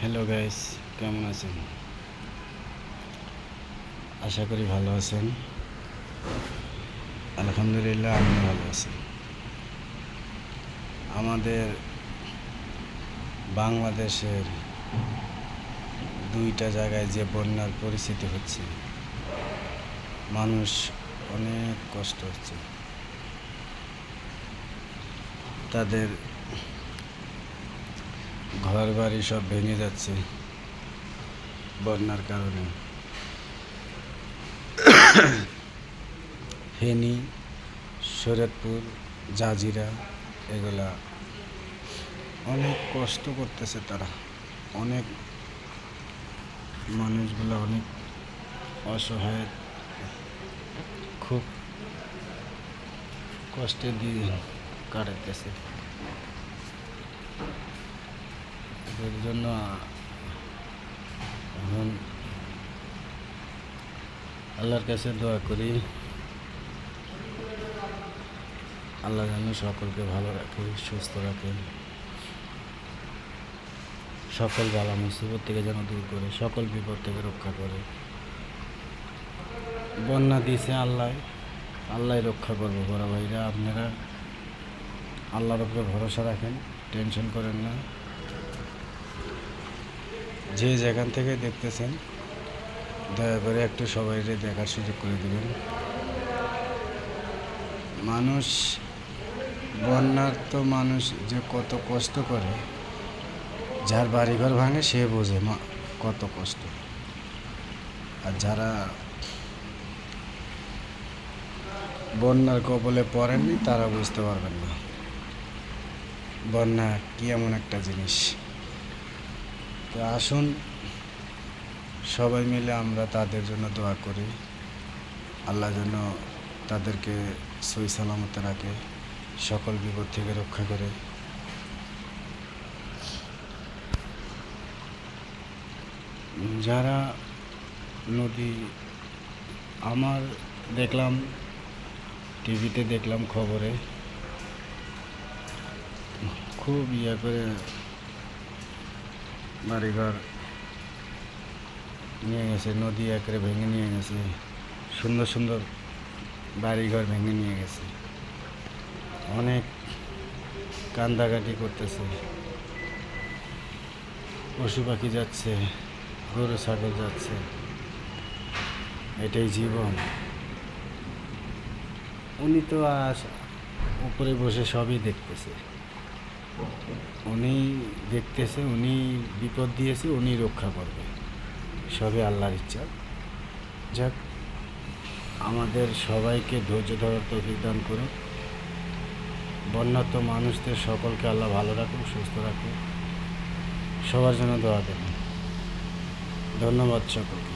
Hello guys কেমন আছেন? আশা করি ভালো আছেন। আলহামদুলিল্লাহ আমি ভালো আছি। আমাদের বাংলাদেশের দুইটা জায়গায় যে বন্যার পরিস্থিতি হচ্ছে, মানুষ অনেক কষ্ট হচ্ছে। তাদের ঘর বাড়ি সব ভেঙে যাচ্ছে বন্যার কারণে। ফেনী শরৎপুর জাজিরা, এগুলা অনেক কষ্ট করতেছে তারা। অনেক মানুষগুলো অনেক অসহায়, খুব কষ্টে দিয়ে কাটাতেছে এদের জন্য, এখন আল্লাহর কাছে দোয়া করি। আল্লাহ যেন সকলকে ভালো রাখে, সুস্থ রাখে। সকল বালা মুসিবত থেকে যেন দূর করে, সকল বিপদ থেকে রক্ষা করে। বন্যা দিয়েছে আল্লাহ আল্লাহ রক্ষা করব বড় ভাইরা, আপনারা আল্লাহর উপরে ভরসা রাখেন, টেনশন করেন না। যে যেখান থেকে দেখতেছেন, দয়া করে একটু সবাই দেখার সুযোগ করে দেবেন। মানুষ বন্যার তো মানুষ যে কত কষ্ট করে, যার বাড়িঘর ভাঙে সে বোঝে মা, কত কষ্ট। আর যারা বন্যার কবলে পড়েননি, তারা বুঝতে পারবেন না। বন্যা কি এমন একটা জিনিস। তো আসুন, সবাই মিলে আমরা তাদের জন্য দোয়া করি। আল্লাহ যেন তাদেরকে সই সালামতে রাখে, সকল বিপদ থেকে রক্ষা করে। যারা নদী আমার দেখলাম, টিভিতে দেখলাম খবরে, খুব ইয়ে করে বাড়িঘর নিয়ে গেছে, নদী একরে ভেঙে নিয়ে গেছে, সুন্দর সুন্দর বাড়িঘর ভেঙে নিয়ে গেছে। অনেক কান্দাকাটি করতেছে। পশু পাখি যাচ্ছে, গরু, ছাগল যাচ্ছে। এটাই জীবন। উনি তো উপরে বসে সবই দেখতেছে। উনি দেখতেছে, উনি বিপদ দিয়েছে, উনি রক্ষা করবে। সবই আল্লাহর ইচ্ছা। যাক, আমাদের সবাইকে ধৈর্য ধরার তৌফিক দান করুন। বন্যার্থ মানুষদের সকলকে আল্লাহ ভালো রাখুন সুস্থ রাখুন সবার জন্য দোয়া দেবেন ধন্যবাদ সকলকে।